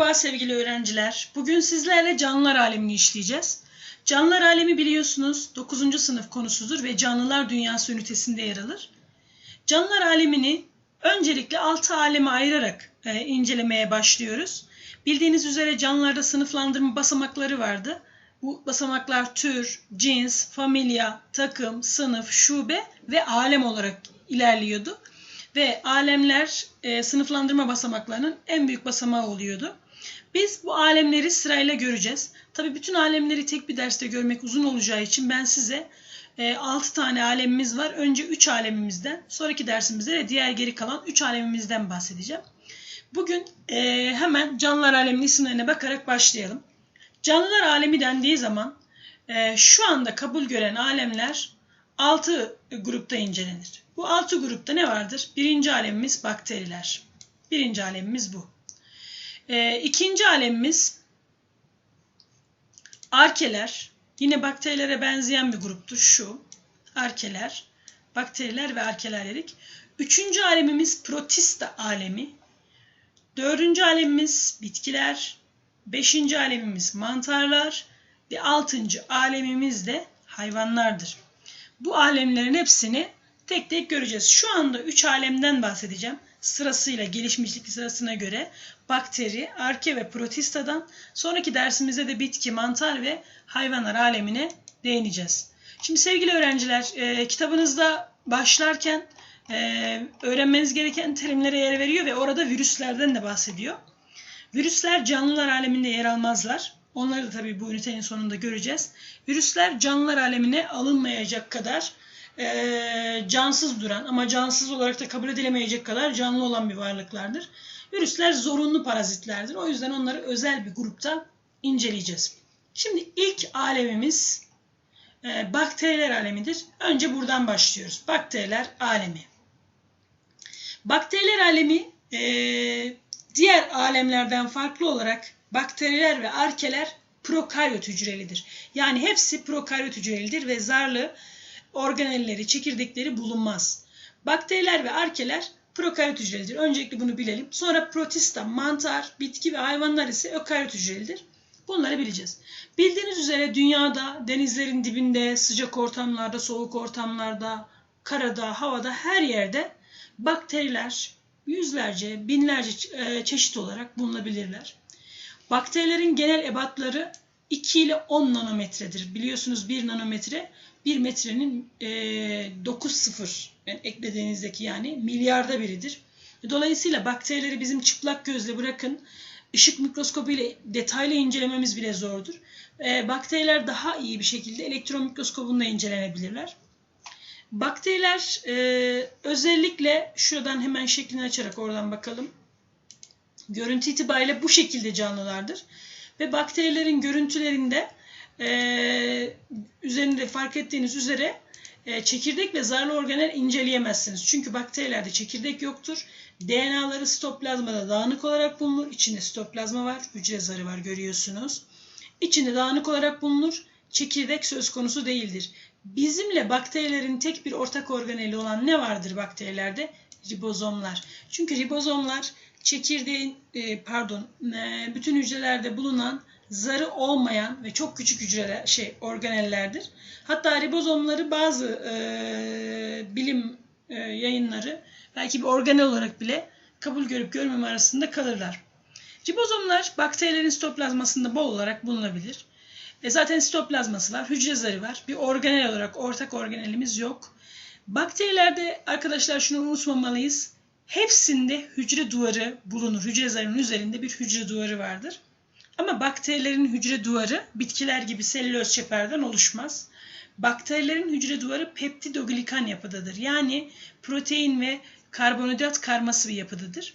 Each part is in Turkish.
Merhaba sevgili öğrenciler. Bugün sizlerle canlılar alemini işleyeceğiz. Canlılar alemi biliyorsunuz 9. sınıf konusudur ve canlılar dünyası ünitesinde yer alır. Canlılar alemini öncelikle 6 aleme ayırarak e, incelemeye başlıyoruz. Bildiğiniz üzere canlılarda sınıflandırma basamakları vardı. Bu basamaklar tür, cins, familya, takım, sınıf, şube ve alem olarak ilerliyordu. Ve alemler e, sınıflandırma basamaklarının en büyük basamağı oluyordu. Biz bu alemleri sırayla göreceğiz. Tabii bütün alemleri tek bir derste görmek uzun olacağı için ben size e, 6 tane alemimiz var. Önce 3 alemimizden, sonraki dersimizde de diğer geri kalan 3 alemimizden bahsedeceğim. Bugün e, hemen canlılar aleminin isimlerine bakarak başlayalım. Canlılar alemi dendiği zaman e, şu anda kabul gören alemler 6 grupta incelenir. Bu 6 grupta ne vardır? Birinci alemimiz bakteriler. Birinci alemimiz bu. E, ikinci alemimiz arkeler. Yine bakterilere benzeyen bir gruptur şu. Arkeler, bakteriler ve arkeler dedik. Üçüncü alemimiz protista alemi. Dördüncü alemimiz bitkiler. Beşinci alemimiz mantarlar. Ve altıncı alemimiz de hayvanlardır. Bu alemlerin hepsini tek tek göreceğiz. Şu anda üç alemden bahsedeceğim. Sırasıyla gelişmişlik sırasına göre bakteri, arke ve protistadan sonraki dersimizde de bitki, mantar ve hayvanlar alemine değineceğiz. Şimdi sevgili öğrenciler e, kitabınızda başlarken e, öğrenmeniz gereken terimlere yer veriyor ve orada virüslerden de bahsediyor. Virüsler canlılar aleminde yer almazlar. Onları da tabii bu ünitenin sonunda göreceğiz. Virüsler canlılar alemine alınmayacak kadar e, cansız duran ama cansız olarak da kabul edilemeyecek kadar canlı olan bir varlıklardır. Virüsler zorunlu parazitlerdir. O yüzden onları özel bir grupta inceleyeceğiz. Şimdi ilk alemimiz e, bakteriler alemidir. Önce buradan başlıyoruz. Bakteriler alemi. Bakteriler alemi e, diğer alemlerden farklı olarak bakteriler ve arkeler prokaryot hücrelidir. Yani hepsi prokaryot hücrelidir ve zarlı organelleri, çekirdekleri bulunmaz. Bakteriler ve arkeler prokaryot hücrelidir. Öncelikle bunu bilelim. Sonra protista, mantar, bitki ve hayvanlar ise ökaryot hücrelidir. Bunları bileceğiz. Bildiğiniz üzere dünyada denizlerin dibinde, sıcak ortamlarda, soğuk ortamlarda, karada, havada her yerde bakteriler yüzlerce, binlerce çeşit olarak bulunabilirler. Bakterilerin genel ebatları 2 ile 10 nanometredir. Biliyorsunuz 1 nanometre 1 metrenin e, 9 sıfır yani eklediğinizdeki yani milyarda biridir. Dolayısıyla bakterileri bizim çıplak gözle bırakın ışık mikroskobu ile detaylı incelememiz bile zordur. E, bakteriler daha iyi bir şekilde elektron mikroskobunda incelenebilirler. Bakteriler e, özellikle şuradan hemen şeklini açarak oradan bakalım. Görüntü itibariyle bu şekilde canlılardır. Ve bakterilerin görüntülerinde e, üzerinde fark ettiğiniz üzere e, çekirdek ve zarlı organel inceleyemezsiniz. Çünkü bakterilerde çekirdek yoktur. DNA'ları sitoplazmada dağınık olarak bulunur. İçinde sitoplazma var, hücre zarı var görüyorsunuz. İçinde dağınık olarak bulunur. Çekirdek söz konusu değildir. Bizimle bakterilerin tek bir ortak organeli olan ne vardır bakterilerde? Ribozomlar. Çünkü ribozomlar çekirdeğin e, pardon e, bütün hücrelerde bulunan zarı olmayan ve çok küçük hücreler şey organellerdir. Hatta ribozomları bazı e, bilim e, yayınları belki bir organel olarak bile kabul görüp görmeme arasında kalırlar. Ribozomlar bakterilerin sitoplazmasında bol olarak bulunabilir. E zaten sitoplazması var, hücre zarı var. Bir organel olarak ortak organelimiz yok. Bakterilerde arkadaşlar şunu unutmamalıyız. Hepsinde hücre duvarı bulunur. Hücre zarının üzerinde bir hücre duvarı vardır. Ama bakterilerin hücre duvarı bitkiler gibi selüloz çeperden oluşmaz. Bakterilerin hücre duvarı peptidoglikan yapıdadır. Yani protein ve karbonhidrat karması bir yapıdadır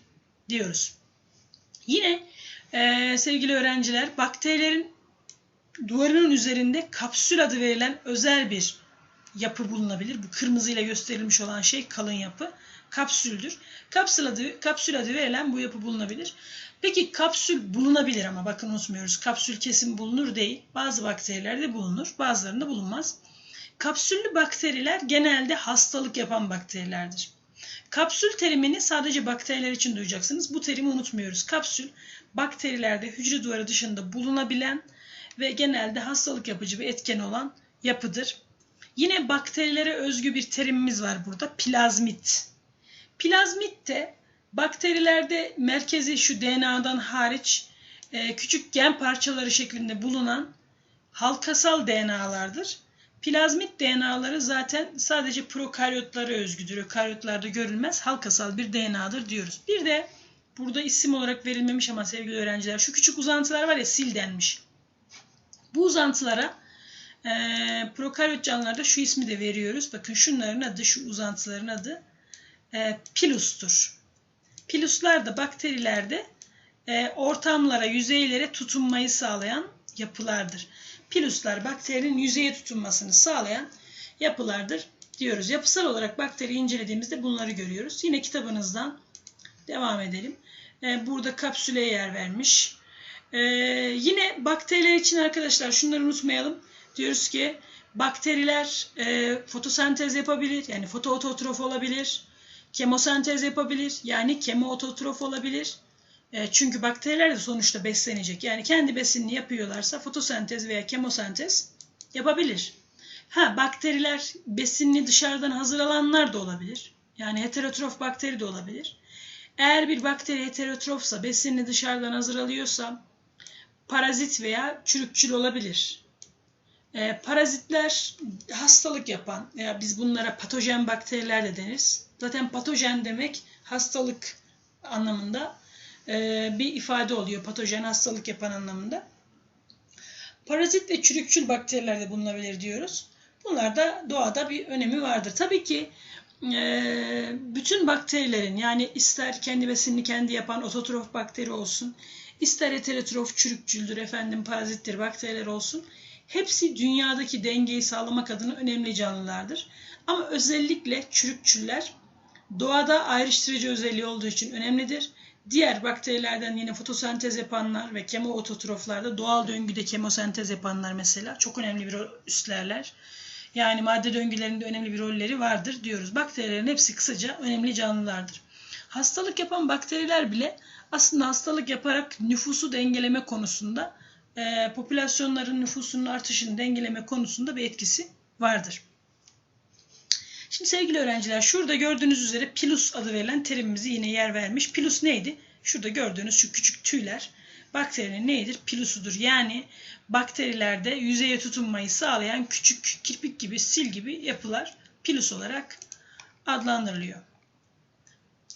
diyoruz. Yine e, sevgili öğrenciler bakterilerin duvarının üzerinde kapsül adı verilen özel bir yapı bulunabilir. Bu kırmızıyla gösterilmiş olan şey kalın yapı kapsüldür. Kapsül adı, kapsül adı verilen bu yapı bulunabilir. Peki kapsül bulunabilir ama bakın unutmuyoruz. Kapsül kesin bulunur değil. Bazı bakterilerde bulunur, bazılarında bulunmaz. Kapsüllü bakteriler genelde hastalık yapan bakterilerdir. Kapsül terimini sadece bakteriler için duyacaksınız. Bu terimi unutmuyoruz. Kapsül bakterilerde hücre duvarı dışında bulunabilen ve genelde hastalık yapıcı bir etken olan yapıdır. Yine bakterilere özgü bir terimimiz var burada. Plazmit. Plazmit de bakterilerde merkezi şu DNA'dan hariç e, küçük gen parçaları şeklinde bulunan halkasal DNA'lardır. Plazmit DNA'ları zaten sadece prokaryotlara özgüdür. Ökaryotlarda görülmez halkasal bir DNA'dır diyoruz. Bir de burada isim olarak verilmemiş ama sevgili öğrenciler şu küçük uzantılar var ya sil denmiş. Bu uzantılara e, prokaryot canlılarda şu ismi de veriyoruz. Bakın şunların adı, şu uzantıların adı e, pilustur. Piluslar da bakterilerde e, ortamlara, yüzeylere tutunmayı sağlayan yapılardır. Piluslar bakterinin yüzeye tutunmasını sağlayan yapılardır diyoruz. Yapısal olarak bakteri incelediğimizde bunları görüyoruz. Yine kitabınızdan devam edelim. E, burada kapsüle yer vermiş. E, yine bakteriler için arkadaşlar şunları unutmayalım. Diyoruz ki bakteriler e, fotosentez yapabilir. Yani fotoototrof olabilir. Kemosentez yapabilir. Yani kemoototrof olabilir. E, çünkü bakteriler de sonuçta beslenecek. Yani kendi besinini yapıyorlarsa fotosentez veya kemosentez yapabilir. Ha bakteriler besinini dışarıdan hazır alanlar da olabilir. Yani heterotrof bakteri de olabilir. Eğer bir bakteri heterotrofsa, besinini dışarıdan hazır alıyorsa parazit veya çürükçül olabilir. E, parazitler hastalık yapan veya biz bunlara patojen bakteriler de deniriz. Zaten patojen demek hastalık anlamında e, bir ifade oluyor. Patojen hastalık yapan anlamında. Parazit ve çürükçül bakteriler de bulunabilir diyoruz. Bunlar da doğada bir önemi vardır. Tabii ki e, bütün bakterilerin yani ister kendi besinini kendi yapan ototrof bakteri olsun, ister heterotrof çürükçüldür efendim parazittir bakteriler olsun. Hepsi dünyadaki dengeyi sağlamak adına önemli canlılardır. Ama özellikle çürükçüller doğada ayrıştırıcı özelliği olduğu için önemlidir. Diğer bakterilerden yine fotosentez yapanlar ve kemoototroflarda doğal döngüde kemosentez yapanlar mesela çok önemli bir üstlerler. Yani madde döngülerinde önemli bir rolleri vardır diyoruz. Bakterilerin hepsi kısaca önemli canlılardır. Hastalık yapan bakteriler bile aslında hastalık yaparak nüfusu dengeleme konusunda, e, popülasyonların nüfusunun artışını dengeleme konusunda bir etkisi vardır. Şimdi sevgili öğrenciler şurada gördüğünüz üzere pilus adı verilen terimimizi yine yer vermiş. Pilus neydi? Şurada gördüğünüz şu küçük tüyler bakterinin neyidir? Pilusudur. Yani bakterilerde yüzeye tutunmayı sağlayan küçük kirpik gibi, sil gibi yapılar pilus olarak adlandırılıyor.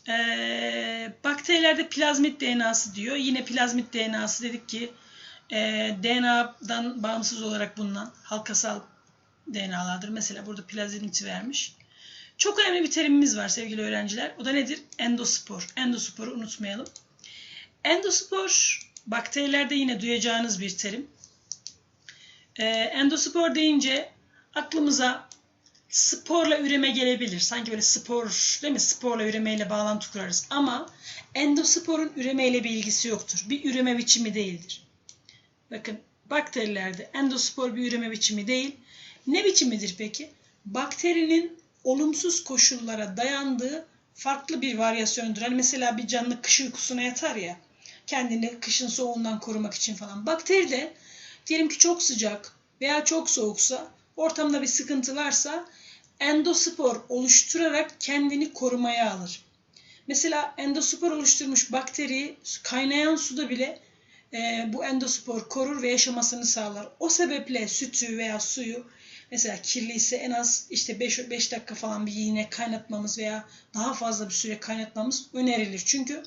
Ee, bakterilerde plazmit DNA'sı diyor. Yine plazmit DNA'sı dedik ki e, DNA'dan bağımsız olarak bulunan halkasal DNA'lardır. Mesela burada plazmit vermiş. Çok önemli bir terimimiz var sevgili öğrenciler. O da nedir? Endospor. Endosporu unutmayalım. Endospor bakterilerde yine duyacağınız bir terim. Ee, endospor deyince aklımıza sporla üreme gelebilir. Sanki böyle spor değil mi? Sporla üremeyle bağlantı kurarız. Ama endosporun üremeyle bir ilgisi yoktur. Bir üreme biçimi değildir. Bakın bakterilerde endospor bir üreme biçimi değil. Ne biçimidir peki? Bakterinin olumsuz koşullara dayandığı farklı bir varyasyondur. Hani mesela bir canlı kış uykusuna yatar ya kendini kışın soğuğundan korumak için falan. Bakteri de diyelim ki çok sıcak veya çok soğuksa ortamda bir sıkıntı varsa endospor oluşturarak kendini korumaya alır. Mesela endospor oluşturmuş bakteri kaynayan suda bile e, bu endospor korur ve yaşamasını sağlar. O sebeple sütü veya suyu Mesela kirli ise en az işte 5, 5 dakika falan bir yine kaynatmamız veya daha fazla bir süre kaynatmamız önerilir. Çünkü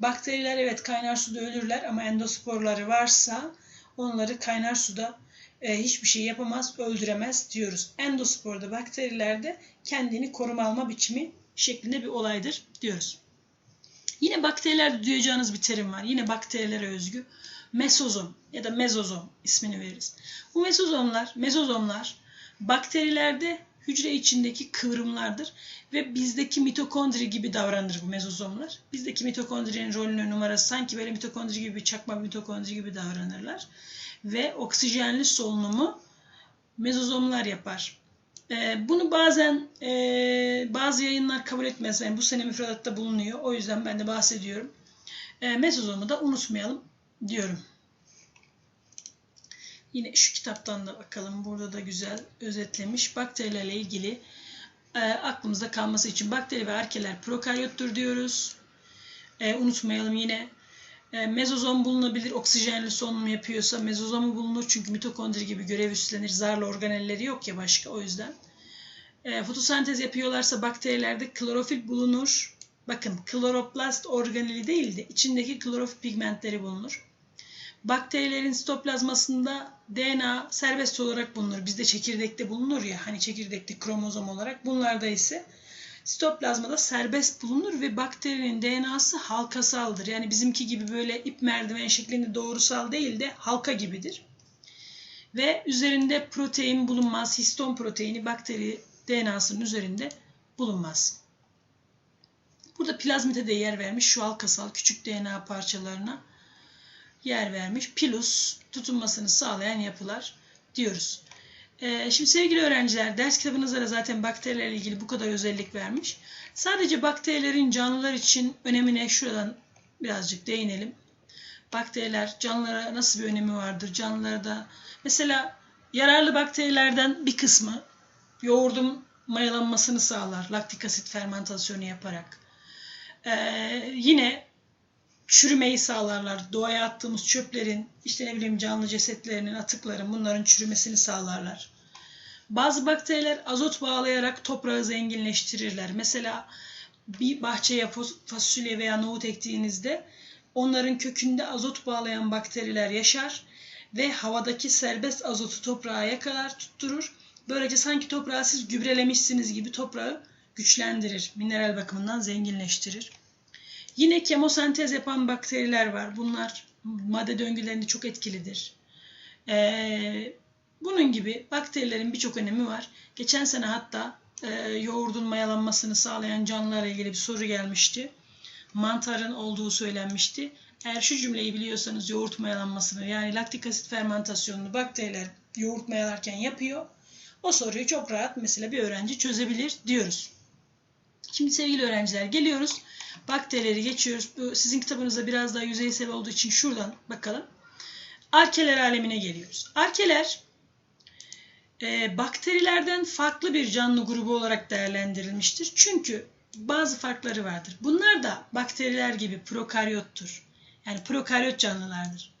bakteriler evet kaynar suda ölürler ama endosporları varsa onları kaynar suda e, hiçbir şey yapamaz, öldüremez diyoruz. Endosporda bakterilerde kendini koruma alma biçimi şeklinde bir olaydır diyoruz. Yine bakterilerde duyacağınız bir terim var. Yine bakterilere özgü. Mesozom ya da mezozom ismini veririz. Bu mesozomlar, mezozomlar Bakterilerde hücre içindeki kıvrımlardır ve bizdeki mitokondri gibi davranır bu mezozomlar. Bizdeki mitokondrinin rolünü numarası sanki böyle mitokondri gibi çakma mitokondri gibi davranırlar ve oksijenli solunumu mezozomlar yapar. E, bunu bazen e, bazı yayınlar kabul etmez. Yani bu sene müfredatta bulunuyor. O yüzden ben de bahsediyorum. E, mezozomu da unutmayalım diyorum. Yine şu kitaptan da bakalım. Burada da güzel özetlemiş. Bakterilerle ilgili e, aklımızda kalması için bakteri ve arkeler prokaryottur diyoruz. E, unutmayalım yine e, mezozom bulunabilir. Oksijenli solunum yapıyorsa mezozomu bulunur. Çünkü mitokondri gibi görev üstlenir. Zarlı organelleri yok ya başka o yüzden. E, fotosentez yapıyorlarsa bakterilerde klorofil bulunur. Bakın kloroplast organeli değil de içindeki klorofil pigmentleri bulunur. Bakterilerin sitoplazmasında DNA serbest olarak bulunur. Bizde çekirdekte bulunur ya hani çekirdekte kromozom olarak. Bunlarda ise sitoplazmada serbest bulunur ve bakterinin DNA'sı halkasaldır. Yani bizimki gibi böyle ip merdiven şeklinde doğrusal değil de halka gibidir. Ve üzerinde protein bulunmaz. Histon proteini bakteri DNA'sının üzerinde bulunmaz. Burada plazmite de yer vermiş şu halkasal küçük DNA parçalarına yer vermiş. Pilus tutunmasını sağlayan yapılar diyoruz. Ee, şimdi sevgili öğrenciler ders kitabınızda da zaten bakterilerle ilgili bu kadar özellik vermiş. Sadece bakterilerin canlılar için önemine şuradan birazcık değinelim. Bakteriler canlılara nasıl bir önemi vardır? Canlılarda mesela yararlı bakterilerden bir kısmı yoğurdun mayalanmasını sağlar laktik asit fermentasyonu yaparak. Ee, yine çürümeyi sağlarlar. Doğaya attığımız çöplerin, işte ne bileyim canlı cesetlerinin, atıkların bunların çürümesini sağlarlar. Bazı bakteriler azot bağlayarak toprağı zenginleştirirler. Mesela bir bahçeye fasulye veya nohut ektiğinizde onların kökünde azot bağlayan bakteriler yaşar ve havadaki serbest azotu toprağa yakalar, tutturur. Böylece sanki toprağı siz gübrelemişsiniz gibi toprağı güçlendirir, mineral bakımından zenginleştirir. Yine kemosentez yapan bakteriler var. Bunlar madde döngülerinde çok etkilidir. Ee, bunun gibi bakterilerin birçok önemi var. Geçen sene hatta e, yoğurdun mayalanmasını sağlayan canlılarla ilgili bir soru gelmişti. Mantarın olduğu söylenmişti. Eğer şu cümleyi biliyorsanız yoğurt mayalanmasını yani laktik asit fermentasyonunu bakteriler yoğurt mayalarken yapıyor. O soruyu çok rahat mesela bir öğrenci çözebilir diyoruz. Şimdi sevgili öğrenciler geliyoruz. Bakterileri geçiyoruz. Bu sizin kitabınızda biraz daha yüzeysel olduğu için şuradan bakalım. Arkeler alemine geliyoruz. Arkeler e, bakterilerden farklı bir canlı grubu olarak değerlendirilmiştir. Çünkü bazı farkları vardır. Bunlar da bakteriler gibi prokaryottur. Yani prokaryot canlılardır.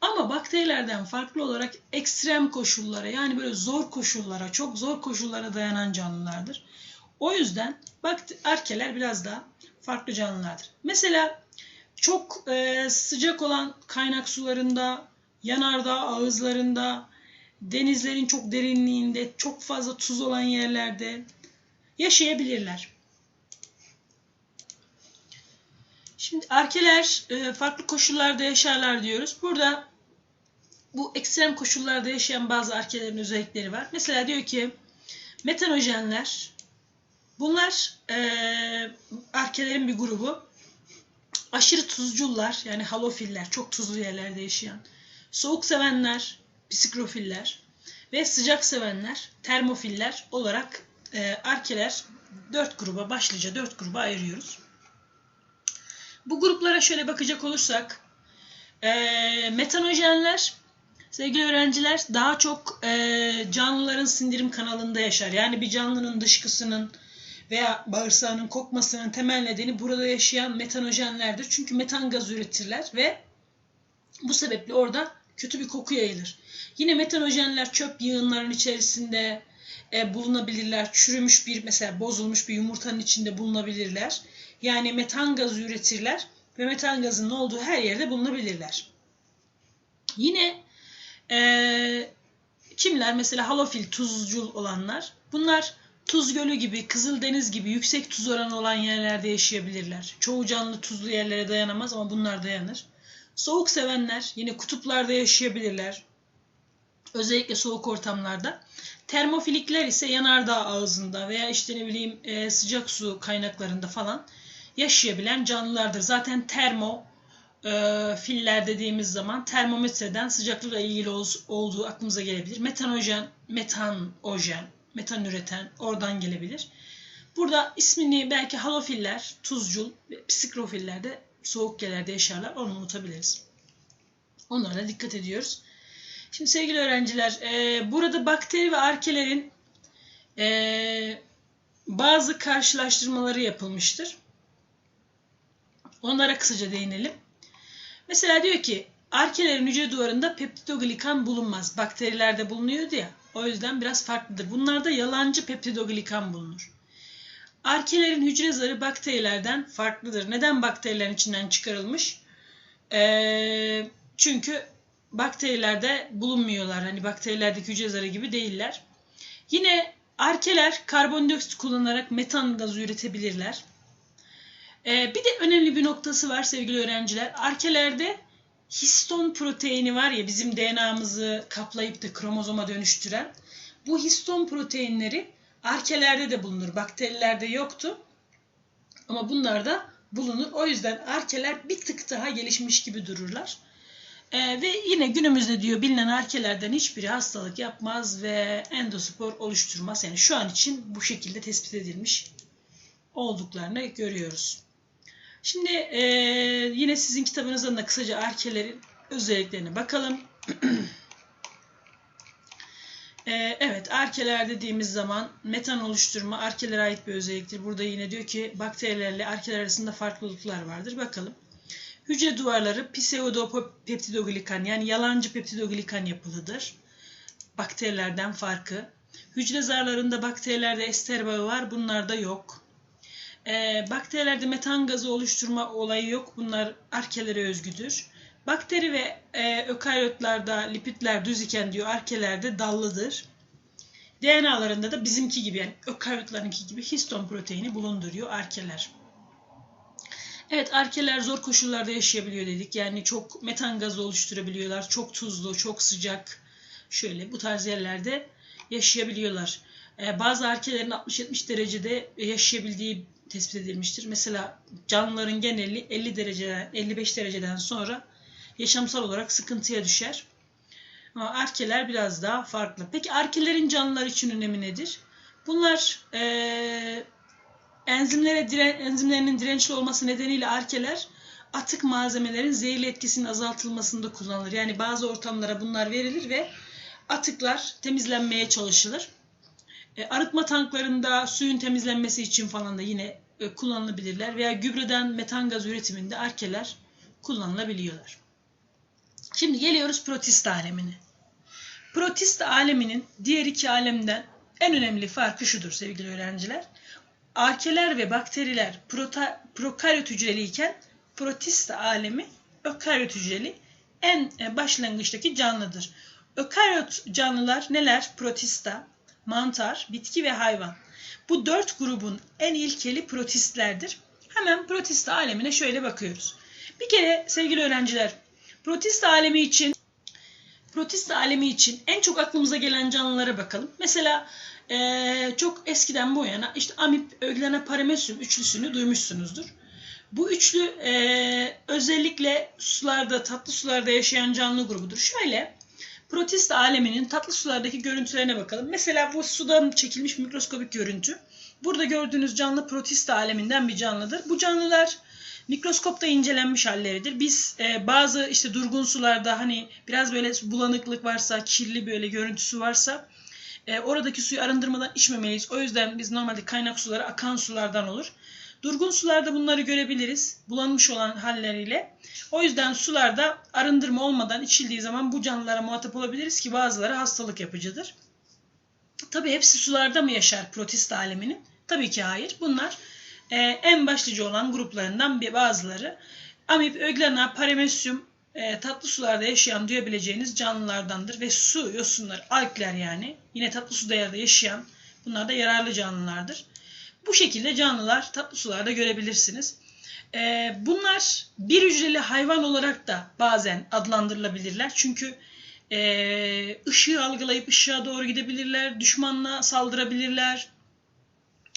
Ama bakterilerden farklı olarak ekstrem koşullara yani böyle zor koşullara, çok zor koşullara dayanan canlılardır. O yüzden arkeler biraz daha farklı canlılardır. Mesela çok e, sıcak olan kaynak sularında, yanardağ ağızlarında, denizlerin çok derinliğinde, çok fazla tuz olan yerlerde yaşayabilirler. Şimdi arkeler e, farklı koşullarda yaşarlar diyoruz. Burada bu ekstrem koşullarda yaşayan bazı arkelerin özellikleri var. Mesela diyor ki metanojenler bunlar e, arkelerin bir grubu. Aşırı tuzcullar yani halofiller çok tuzlu yerlerde yaşayan. Soğuk sevenler psikrofiller ve sıcak sevenler termofiller olarak e, arkeler dört gruba başlıca dört gruba ayırıyoruz. Bu gruplara şöyle bakacak olursak e, metanojenler sevgili öğrenciler daha çok e, canlıların sindirim kanalında yaşar. Yani bir canlının dışkısının veya bağırsağının kokmasının temel nedeni burada yaşayan metanojenlerdir. Çünkü metan gaz üretirler ve bu sebeple orada kötü bir koku yayılır. Yine metanojenler çöp yığınların içerisinde e, bulunabilirler. Çürümüş bir mesela bozulmuş bir yumurtanın içinde bulunabilirler. Yani metan gazı üretirler ve metan gazının olduğu her yerde bulunabilirler. Yine e, kimler? Mesela halofil, tuzcul olanlar. Bunlar Tuz Gölü gibi, Kızıldeniz gibi yüksek tuz oranı olan yerlerde yaşayabilirler. Çoğu canlı tuzlu yerlere dayanamaz ama bunlar dayanır. Soğuk sevenler yine kutuplarda yaşayabilirler. Özellikle soğuk ortamlarda. Termofilikler ise yanardağ ağzında veya işte ne bileyim e, sıcak su kaynaklarında falan yaşayabilen canlılardır. Zaten termo e, filler dediğimiz zaman termometreden sıcaklıkla ilgili olduğu aklımıza gelebilir. Metanojen, metanojen, metan üreten oradan gelebilir. Burada ismini belki halofiller, tuzcul, psikrofiller de soğuk yerlerde yaşarlar. Onu unutabiliriz. Onlara dikkat ediyoruz. Şimdi sevgili öğrenciler, e, burada bakteri ve arkelerin e, bazı karşılaştırmaları yapılmıştır. Onlara kısaca değinelim. Mesela diyor ki arkelerin hücre duvarında peptidoglikan bulunmaz. Bakterilerde bulunuyordu ya. O yüzden biraz farklıdır. Bunlarda yalancı peptidoglikan bulunur. Arkelerin hücre zarı bakterilerden farklıdır. Neden bakterilerin içinden çıkarılmış? Ee, çünkü bakterilerde bulunmuyorlar. Hani bakterilerdeki hücre zarı gibi değiller. Yine arkeler karbondioksit kullanarak metan gazı üretebilirler. Ee, bir de önemli bir noktası var sevgili öğrenciler. Arkelerde histon proteini var ya bizim DNA'mızı kaplayıp da kromozoma dönüştüren. Bu histon proteinleri arkelerde de bulunur. Bakterilerde yoktu. Ama bunlarda bulunur. O yüzden arkeler bir tık daha gelişmiş gibi dururlar. Ee, ve yine günümüzde diyor bilinen arkelerden hiçbiri hastalık yapmaz ve endospor oluşturmaz. Yani şu an için bu şekilde tespit edilmiş olduklarını görüyoruz. Şimdi e, yine sizin kitabınızdan da kısaca arkelerin özelliklerine bakalım. e, evet arkeler dediğimiz zaman metan oluşturma arkelere ait bir özelliktir. Burada yine diyor ki bakterilerle arkeler arasında farklılıklar vardır. Bakalım. Hücre duvarları pseudopeptidoglikan yani yalancı peptidoglikan yapılıdır. Bakterilerden farkı. Hücre zarlarında bakterilerde ester bağı var. Bunlarda yok. E, bakterilerde metan gazı oluşturma olayı yok. Bunlar arkelere özgüdür. Bakteri ve e, ökaryotlarda lipidler düz iken diyor arkelerde dallıdır. DNA'larında da bizimki gibi yani ökaryotlarınki gibi histon proteini bulunduruyor arkeler. Evet arkeler zor koşullarda yaşayabiliyor dedik. Yani çok metan gazı oluşturabiliyorlar. Çok tuzlu, çok sıcak. Şöyle bu tarz yerlerde yaşayabiliyorlar. Ee, bazı arkelerin 60-70 derecede yaşayabildiği tespit edilmiştir. Mesela canlıların geneli 50 dereceden 55 dereceden sonra yaşamsal olarak sıkıntıya düşer. Ama arkeler biraz daha farklı. Peki arkelerin canlılar için önemi nedir? Bunlar e, enzimlere diren, enzimlerinin dirençli olması nedeniyle arkeler atık malzemelerin zehirli etkisinin azaltılmasında kullanılır. Yani bazı ortamlara bunlar verilir ve atıklar temizlenmeye çalışılır. E, arıtma tanklarında suyun temizlenmesi için falan da yine e, kullanılabilirler veya gübreden metan gaz üretiminde arkeler kullanılabiliyorlar. Şimdi geliyoruz protist alemine. Protist aleminin diğer iki alemden en önemli farkı şudur sevgili öğrenciler. Arkeler ve bakteriler prota, prokaryot hücreli iken protist alemi ökaryot hücreli en e, başlangıçtaki canlıdır. Ökaryot canlılar neler? Protista, mantar, bitki ve hayvan. Bu dört grubun en ilkeli protistlerdir. Hemen protist alemine şöyle bakıyoruz. Bir kere sevgili öğrenciler, protist alemi için protist alemi için en çok aklımıza gelen canlılara bakalım. Mesela ee, çok eskiden bu yana işte amip, öglena, paramecium üçlüsünü duymuşsunuzdur. Bu üçlü e, özellikle sularda, tatlı sularda yaşayan canlı grubudur. Şöyle protist aleminin tatlı sulardaki görüntülerine bakalım. Mesela bu sudan çekilmiş mikroskobik görüntü. Burada gördüğünüz canlı protist aleminden bir canlıdır. Bu canlılar mikroskopta incelenmiş halleridir. Biz e, bazı işte durgun sularda hani biraz böyle bulanıklık varsa, kirli böyle görüntüsü varsa e, oradaki suyu arındırmadan içmemeliyiz. O yüzden biz normalde kaynak suları akan sulardan olur. Durgun sularda bunları görebiliriz. Bulanmış olan halleriyle. O yüzden sularda arındırma olmadan içildiği zaman bu canlılara muhatap olabiliriz ki bazıları hastalık yapıcıdır. Tabii hepsi sularda mı yaşar protist aleminin? Tabii ki hayır. Bunlar e, en başlıca olan gruplarından bir bazıları. Amip, öglena, paramecium e, tatlı sularda yaşayan duyabileceğiniz canlılardandır ve su yosunlar, alkler yani yine tatlı suda yaşayan bunlar da yararlı canlılardır. Bu şekilde canlılar tatlı sularda görebilirsiniz. E, bunlar bir hücreli hayvan olarak da bazen adlandırılabilirler. Çünkü e, ışığı algılayıp ışığa doğru gidebilirler, düşmanla saldırabilirler.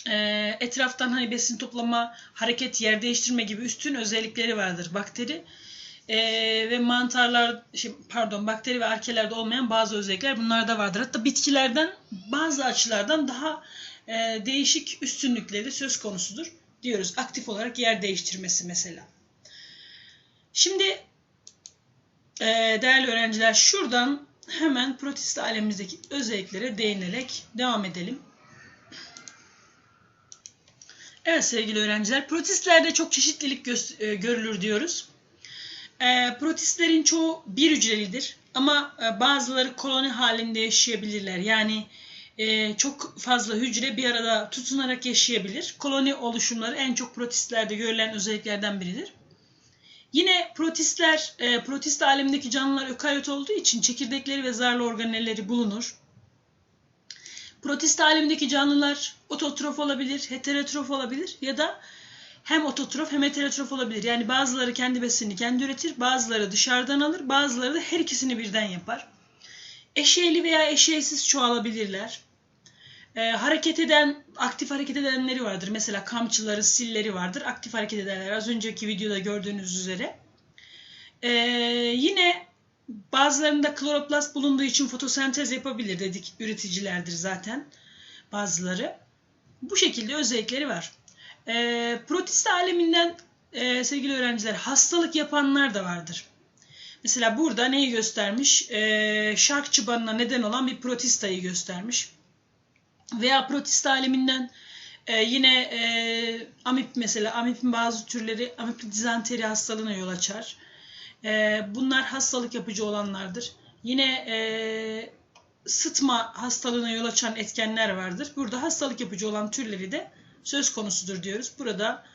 E, etraftan hani besin toplama, hareket, yer değiştirme gibi üstün özellikleri vardır bakteri. e, ve mantarlar, şey, pardon bakteri ve arkelerde olmayan bazı özellikler bunlarda vardır. Hatta bitkilerden bazı açılardan daha e, değişik üstünlükleri söz konusudur diyoruz. Aktif olarak yer değiştirmesi mesela. Şimdi e, değerli öğrenciler şuradan hemen protist alemimizdeki özelliklere değinerek devam edelim. Evet sevgili öğrenciler, protistlerde çok çeşitlilik e, görülür diyoruz. E, protistlerin çoğu bir hücrelidir ama e, bazıları koloni halinde yaşayabilirler. Yani e, çok fazla hücre bir arada tutunarak yaşayabilir. Koloni oluşumları en çok protistlerde görülen özelliklerden biridir. Yine protistler, e, protist alemindeki canlılar ökaryot olduğu için çekirdekleri ve zarlı organelleri bulunur. Protist alemindeki canlılar ototrof olabilir, heterotrof olabilir ya da hem ototrof hem heterotrof olabilir. Yani bazıları kendi besinini kendi üretir, bazıları dışarıdan alır, bazıları da her ikisini birden yapar. Eşeğli veya eşeğsiz çoğalabilirler. E, hareket eden, aktif hareket edenleri vardır. Mesela kamçıları, silleri vardır. Aktif hareket ederler. Az önceki videoda gördüğünüz üzere. E, yine bazılarında kloroplast bulunduğu için fotosentez yapabilir dedik. Üreticilerdir zaten bazıları. Bu şekilde özellikleri var. E, protist aleminden e, sevgili öğrenciler hastalık yapanlar da vardır. Mesela burada neyi göstermiş? E, şark çıbanına neden olan bir protistayı göstermiş veya protist aleminden e, yine e, amip mesela amipin bazı türleri amipli dizanteri hastalığına yol açar. E, bunlar hastalık yapıcı olanlardır. Yine e, sıtma hastalığına yol açan etkenler vardır. Burada hastalık yapıcı olan türleri de söz konusudur diyoruz. Burada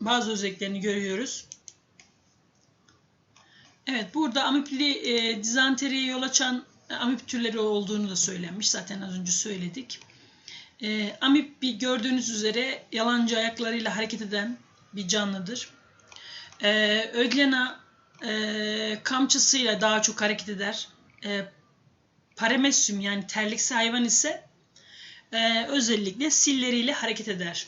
bazı özelliklerini görüyoruz. Evet burada amipli e, dizanteriye yol açan amip türleri olduğunu da söylenmiş. Zaten az önce söyledik. E, amip bir gördüğünüz üzere yalancı ayaklarıyla hareket eden bir canlıdır. E, Öglena e, kamçısıyla daha çok hareket eder. E, Paramecium yani terliksi hayvan ise e, özellikle silleriyle hareket eder.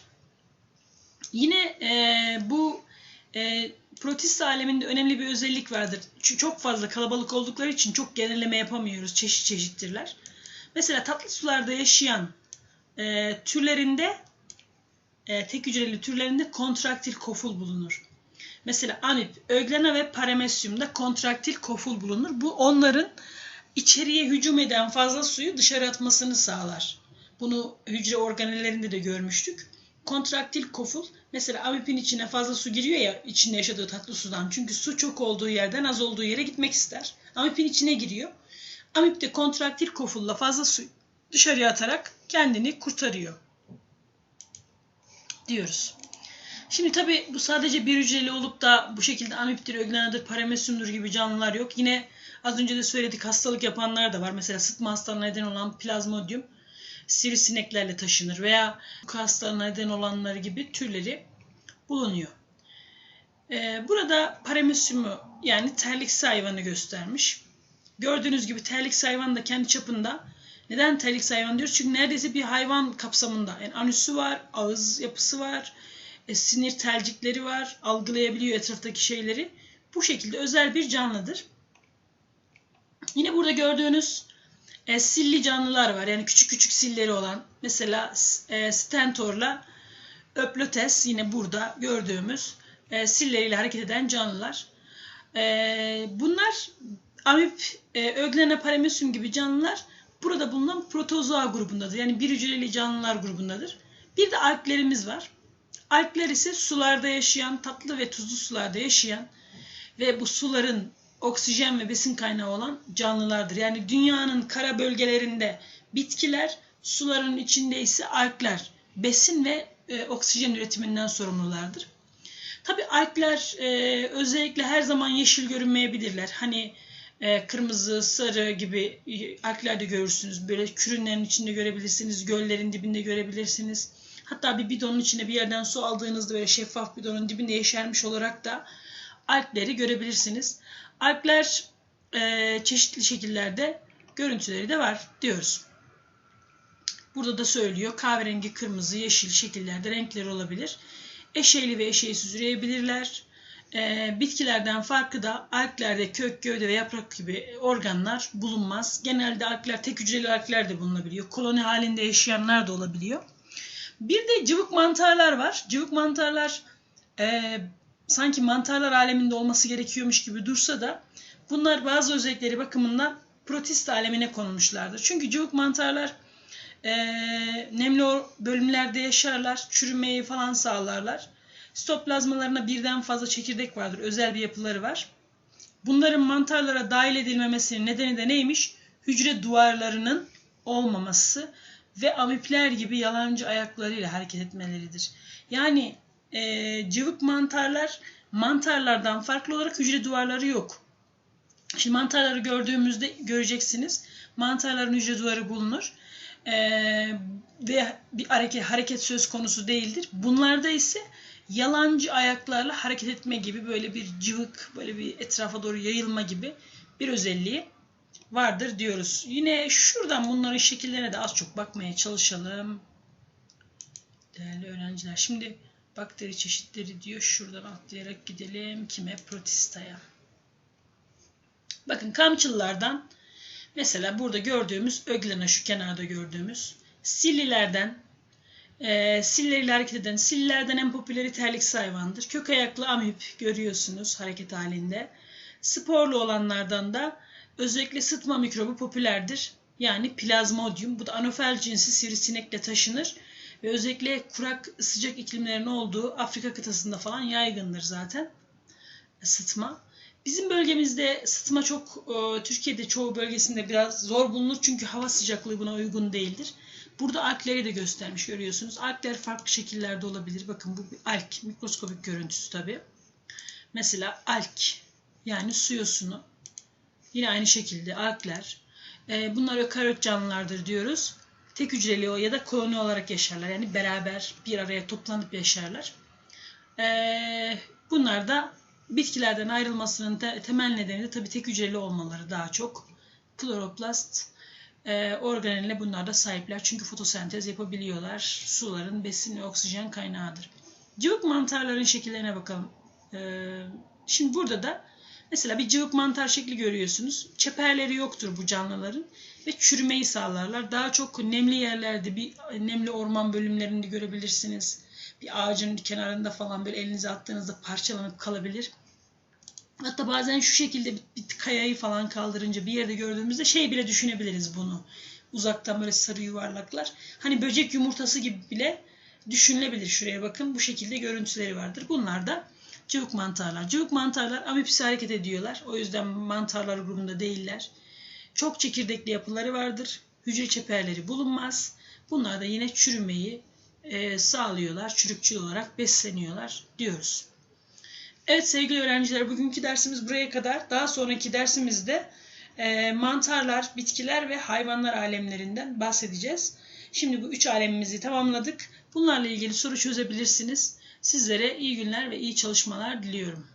Yine e, bu e, protist aleminde önemli bir özellik vardır. Çünkü çok fazla kalabalık oldukları için çok genelleme yapamıyoruz. Çeşit çeşittirler. Mesela tatlı sularda yaşayan e, türlerinde e, tek hücreli türlerinde kontraktil koful bulunur. Mesela amip, öglena ve paramecium'da kontraktil koful bulunur. Bu onların içeriye hücum eden fazla suyu dışarı atmasını sağlar. Bunu hücre organellerinde de görmüştük. Kontraktil koful mesela amipin içine fazla su giriyor ya içinde yaşadığı tatlı sudan. Çünkü su çok olduğu yerden az olduğu yere gitmek ister. Amipin içine giriyor. Amip de kontraktil kofulla fazla su dışarıya atarak kendini kurtarıyor diyoruz. Şimdi tabi bu sadece bir hücreli olup da bu şekilde amiptir, öglenadır, parameciumdur gibi canlılar yok. Yine az önce de söyledik hastalık yapanlar da var. Mesela sıtma hastalığına neden olan plazmodium sivrisineklerle taşınır veya bu hastalığına neden olanları gibi türleri bulunuyor. Ee, burada parameciumu yani terliksi hayvanı göstermiş. Gördüğünüz gibi terliksi hayvan da kendi çapında neden terlik hayvan diyoruz? Çünkü neredeyse bir hayvan kapsamında. Yani anüsü var, ağız yapısı var, e, sinir telcikleri var, algılayabiliyor etraftaki şeyleri. Bu şekilde özel bir canlıdır. Yine burada gördüğünüz e, silli canlılar var. Yani küçük küçük silleri olan. Mesela e, stentorla öplotes yine burada gördüğümüz e, silleriyle hareket eden canlılar. E, bunlar amip, e, öglena paramecium gibi canlılar burada bulunan protozoa grubundadır. Yani bir hücreli canlılar grubundadır. Bir de alglerimiz var. Algler ise sularda yaşayan, tatlı ve tuzlu sularda yaşayan ve bu suların oksijen ve besin kaynağı olan canlılardır. Yani dünyanın kara bölgelerinde bitkiler, suların içinde ise algler besin ve e, oksijen üretiminden sorumlulardır. Tabi algler e, özellikle her zaman yeşil görünmeyebilirler. Hani e, kırmızı, sarı gibi alglerde görürsünüz. Böyle kürünlerin içinde görebilirsiniz, göllerin dibinde görebilirsiniz. Hatta bir bidonun içinde bir yerden su aldığınızda böyle şeffaf bidonun dibinde yeşermiş olarak da algleri görebilirsiniz. Algler e, çeşitli şekillerde görüntüleri de var diyoruz. Burada da söylüyor kahverengi, kırmızı, yeşil şekillerde renkleri olabilir. Eşeğli ve eşeğsiz üreyebilirler. e, bitkilerden farkı da alglerde kök, gövde ve yaprak gibi organlar bulunmaz. Genelde algler tek hücreli algler de bulunabiliyor. Koloni halinde yaşayanlar da olabiliyor. Bir de cıvık mantarlar var. Cıvık mantarlar e, sanki mantarlar aleminde olması gerekiyormuş gibi dursa da bunlar bazı özellikleri bakımından protist alemine konulmuşlardır. Çünkü cıvık mantarlar e, nemli bölümlerde yaşarlar, çürümeyi falan sağlarlar. Sitoplazmalarına birden fazla çekirdek vardır, özel bir yapıları var. Bunların mantarlara dahil edilmemesinin nedeni de neymiş? Hücre duvarlarının olmaması ve amipler gibi yalancı ayaklarıyla hareket etmeleridir. Yani e, cıvık mantarlar mantarlardan farklı olarak hücre duvarları yok. Şimdi mantarları gördüğümüzde göreceksiniz. Mantarların hücre duvarı bulunur. Ee, ve bir hareket, hareket söz konusu değildir. Bunlarda ise yalancı ayaklarla hareket etme gibi böyle bir cıvık, böyle bir etrafa doğru yayılma gibi bir özelliği vardır diyoruz. Yine şuradan bunların şekillerine de az çok bakmaya çalışalım. Değerli öğrenciler. Şimdi bakteri çeşitleri diyor. Şuradan atlayarak gidelim. Kime? Protistaya. Bakın kamçılılardan mesela burada gördüğümüz öglena şu kenarda gördüğümüz sillilerden e, silleriyle hareket eden sillilerden en popüleri terlik hayvandır. Kök ayaklı amip görüyorsunuz hareket halinde. Sporlu olanlardan da özellikle sıtma mikrobu popülerdir. Yani plazmodium. Bu da anofel cinsi sivrisinekle taşınır. Ve özellikle kurak sıcak iklimlerin olduğu Afrika kıtasında falan yaygındır zaten sıtma. Bizim bölgemizde sıtma çok e, Türkiye'de çoğu bölgesinde biraz zor bulunur çünkü hava sıcaklığı buna uygun değildir. Burada alkleri de göstermiş görüyorsunuz. Alkler farklı şekillerde olabilir. Bakın bu bir alk. Mikroskopik görüntüsü tabi. Mesela alk yani su yosunu. Yine aynı şekilde alkler. E, bunlar ökaryot canlılardır diyoruz. Tek hücreli ya da koloni olarak yaşarlar. Yani beraber bir araya toplanıp yaşarlar. E, bunlar da bitkilerden ayrılmasının te temel nedeni de tabii tek hücreli olmaları daha çok. Kloroplast e, organeline bunlar da sahipler. Çünkü fotosentez yapabiliyorlar. Suların besin ve oksijen kaynağıdır. Cıvık mantarların şekillerine bakalım. E, şimdi burada da mesela bir cıvık mantar şekli görüyorsunuz. Çeperleri yoktur bu canlıların ve çürümeyi sağlarlar. Daha çok nemli yerlerde bir nemli orman bölümlerinde görebilirsiniz. Bir ağacın kenarında falan böyle elinize attığınızda parçalanıp kalabilir. Hatta bazen şu şekilde bir, bir kayayı falan kaldırınca bir yerde gördüğümüzde şey bile düşünebiliriz bunu. Uzaktan böyle sarı yuvarlaklar. Hani böcek yumurtası gibi bile düşünülebilir. Şuraya bakın bu şekilde görüntüleri vardır. Bunlar da cıvık mantarlar. Cıvık mantarlar amipsi hareket ediyorlar. O yüzden mantarlar grubunda değiller. Çok çekirdekli yapıları vardır. Hücre çeperleri bulunmaz. Bunlar da yine çürümeyi e, sağlıyorlar. Çürükçül olarak besleniyorlar diyoruz. Evet sevgili öğrenciler bugünkü dersimiz buraya kadar. Daha sonraki dersimizde e, mantarlar, bitkiler ve hayvanlar alemlerinden bahsedeceğiz. Şimdi bu üç alemimizi tamamladık. Bunlarla ilgili soru çözebilirsiniz. Sizlere iyi günler ve iyi çalışmalar diliyorum.